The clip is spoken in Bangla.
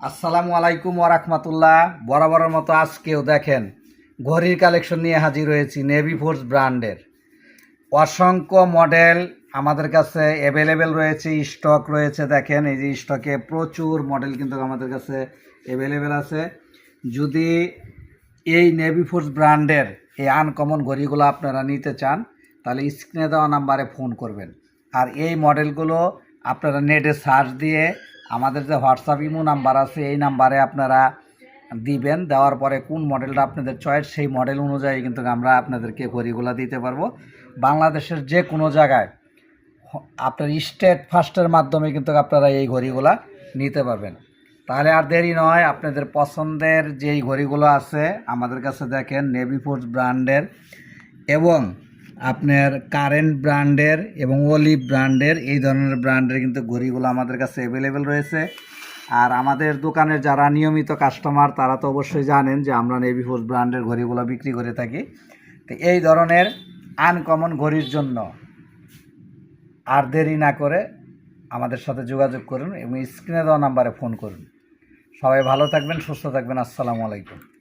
আসসালামু আলাইকুম ওরহমতুল্লাহ বরাবরের মতো আজকেও দেখেন, ঘড়ির কালেকশন নিয়ে হাজির হয়েছি নেভি ফোর্স ব্র্যান্ডের। অসংখ্য মডেল আমাদের কাছে অ্যাভেলেবেল রয়েছে স্টক রয়েছে, দেখেন, এই যে স্টকে প্রচুর মডেল কিন্তু আমাদের কাছে অ্যাভেলেবেল আছে। যদি এই নেভি ফোর্স ব্র্যান্ডের এই আনকমন ঘড়িগুলো আপনারা নিতে চান, তাহলে স্ক্রিনে দেওয়া নাম্বারে ফোন করবেন। আর এই মডেলগুলো আপনারা নেটে সার্চ দিয়ে আমাদের যে হোয়াটসঅ্যাপ ইমো নাম্বার আছে, এই নাম্বারে আপনারা দিবেন। দেওয়ার পরে কোন মডেলটা আপনাদের চয়েস সেই মডেল অনুযায়ী কিন্তু আমরা আপনাদেরকে ঘড়িগুলো দিতে পারব। বাংলাদেশের যে কোনো জায়গায়, আপনার স্টেট ফার্স্টের মাধ্যমে কিন্তু আপনারা এই ঘড়িগুলা নিতে পারবেন। তাহলে আর দেরি নয়, আপনাদের পছন্দের যেই ঘড়িগুলো আছে, আমাদের কাছে দেখেন নেভি ফোর্স ব্র্যান্ডের এবং আপনার কারেন্ট ব্র্যান্ডের এবং অলিভ ব্র্যান্ডের এই ধরনের ব্র্যান্ডের কিন্তু ঘড়িগুলো আমাদের কাছে অ্যাভেলেবেল রয়েছে। আর আমাদের দোকানের যারা নিয়মিত কাস্টমার তারা তো অবশ্যই জানেন যে আমরা নেভি ফোর্স ব্র্যান্ডের ঘড়িগুলো বিক্রি করে থাকি। তো এই ধরনের আনকমন ঘড়ির জন্য আর দেরি না করে আমাদের সাথে যোগাযোগ করুন এবং স্ক্রিনে দেওয়া নাম্বারে ফোন করুন। সবাই ভালো থাকবেন, সুস্থ থাকবেন। আসসালামু আলাইকুম।